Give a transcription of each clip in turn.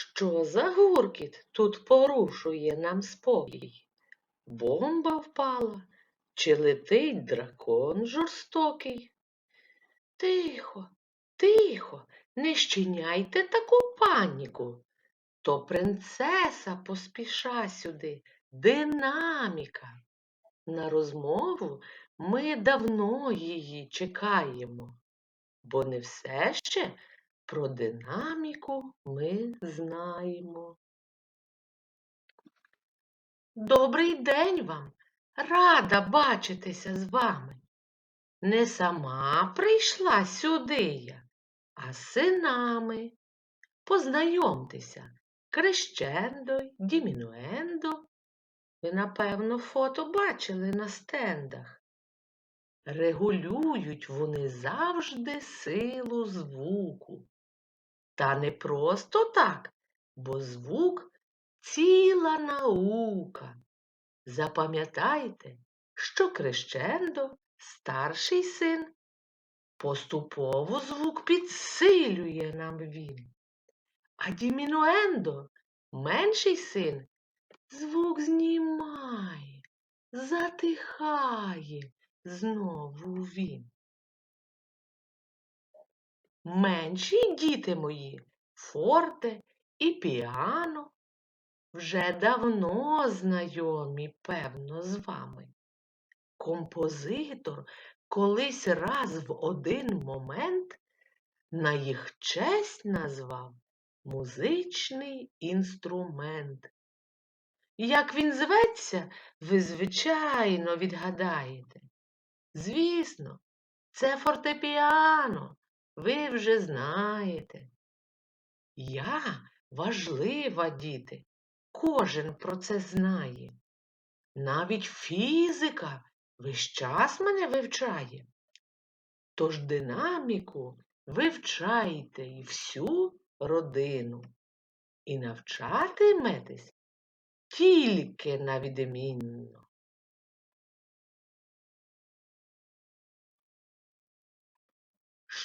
Що за гуркіт тут порушує нам спокій? Бомба впала, чи летить дракон жорстокий? Тихо, тихо, не щиняйте таку паніку. То принцеса поспіша сюди, динаміка. На розмову ми давно її чекаємо, бо не все ще про динаміку ми знаємо. Добрий день вам! Рада бачитися з вами. Не сама прийшла сюди я, а синами. Познайомтеся, крещендо, дімінуендо. Ви, напевно, фото бачили на стендах. Регулюють вони завжди силу звуку. Та не просто так, бо звук ціла наука. Запам'ятайте, що крещендо старший син. Поступово звук підсилює нам він. А дімінуендо, менший син, звук знімає, затихає знову він. Менші діти мої, форте і піано, вже давно знайомі, певно, з вами. Композитор колись раз в один момент на їх честь назвав музичний інструмент. Як він зветься, ви, звичайно, відгадаєте. Звісно, це фортепіано, ви вже знаєте. Я важлива, діти, кожен про це знає. Навіть фізика весь час мене вивчає. Тож динаміку вивчайте і всю родину. І навчатиметесь тільки на відмінно.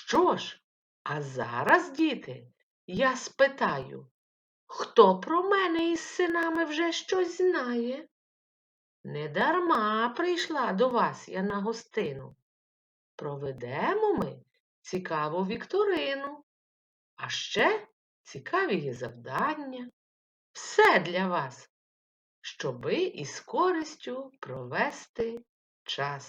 Що ж, а зараз, діти, я спитаю, хто про мене із синами вже щось знає? Недарма прийшла до вас я на гостину. Проведемо ми цікаву вікторину, а ще цікаві є завдання. Все для вас, щоби із користю провести час.